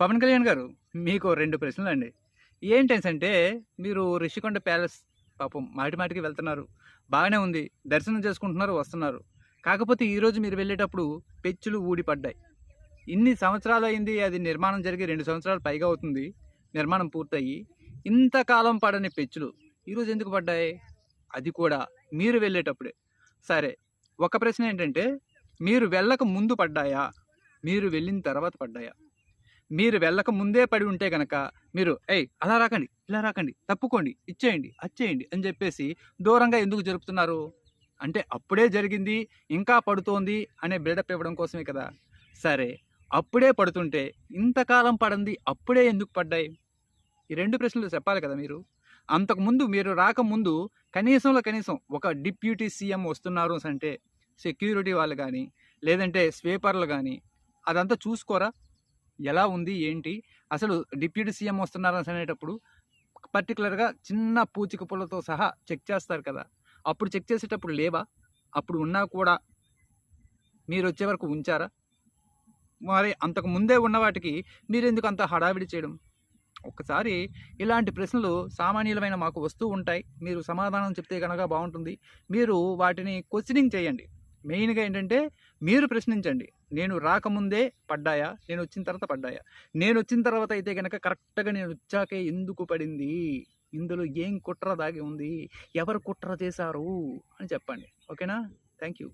పవన్ కళ్యాణ్ గారు మీకు రెండు ప్రశ్నలు అండి ఏంటంటే అంటే మీరు రిషికొండ ప్యాలెస్ పాపం మాటి మాటికి వెళ్తున్నారు. బాగానే ఉంది. దర్శనం చేసుకుంటున్నారు వస్తున్నారు. కాకపోతే ఈరోజు మీరు వెళ్ళేటప్పుడు పెచ్చులు ఊడిపడ్డాయి. ఇన్ని సంవత్సరాలు అయింది అది నిర్మాణం జరిగి రెండు సంవత్సరాలు పైగా అవుతుంది. నిర్మాణం పూర్తయ్యి ఇంతకాలం పడని పెచ్చులు ఈరోజు ఎందుకు పడ్డాయి? అది కూడా మీరు వెళ్ళేటప్పుడే. సరే ఒక ప్రశ్న ఏంటంటే మీరు వెళ్ళక ముందు పడ్డాయా? మీరు వెళ్ళిన తర్వాత పడ్డాయా? మీరు వెళ్ళక ముందే పడి ఉంటే కనుక మీరు ఏయ్ అలా రాకండి ఇలా రాకండి తప్పుకోండి ఇచ్చేయండి అచ్చేయండి అని చెప్పేసి దూరంగా ఎందుకు జరుపుతున్నారు? అంటే అప్పుడే జరిగింది ఇంకా పడుతోంది అనే బిల్డప్ ఇవ్వడం కోసమే కదా. సరే అప్పుడే పడుతుంటే ఇంతకాలం పడింది అప్పుడే ఎందుకు పడ్డాయి? ఈ రెండు ప్రశ్నలు చెప్పాలి కదా మీరు. అంతకుముందు మీరు రాకముందు కనీసంలో కనీసం ఒక డిప్యూటీ సీఎం వస్తున్నారు అంటే సెక్యూరిటీ వాళ్ళు కానీ లేదంటే స్వీపర్లు కానీ అదంతా చూసుకోరా? ఎలా ఉంది ఏంటి? అసలు డిప్యూటీ సీఎం వస్తున్నారు అనేటప్పుడు పర్టికులర్గా చిన్న పూచిక పుల్లతో సహా చెక్ చేస్తారు కదా. అప్పుడు చెక్ చేసేటప్పుడు లేవా? అప్పుడు ఉన్నా కూడా మీరు వచ్చే వరకు ఉంచారా? మరి అంతకు ముందే ఉన్న వాటికి మీరు ఎందుకు అంత హడావిడి చేయడం? ఒక్కసారి ఇలాంటి ప్రశ్నలు సామాన్యులమైన మాకు వస్తూ ఉంటాయి. మీరు సమాధానం చెప్తే కనుక బాగుంటుంది. మీరు వాటిని క్వశ్చనింగ్ చేయండి. మెయిన్గా ఏంటంటే మీరు ప్రశ్నించండి. నేను రాకముందే పడ్డాయా? నేను వచ్చిన తర్వాత పడ్డాయా? నేను వచ్చిన తర్వాత అయితే కనుక కరెక్ట్గా నేను వచ్చాకే ఎందుకు పడింది? ఇందులో ఏం కుట్ర దాగి ఉంది? ఎవరు కుట్ర చేశారు? అని చెప్పండి. ఓకేనా? Thank you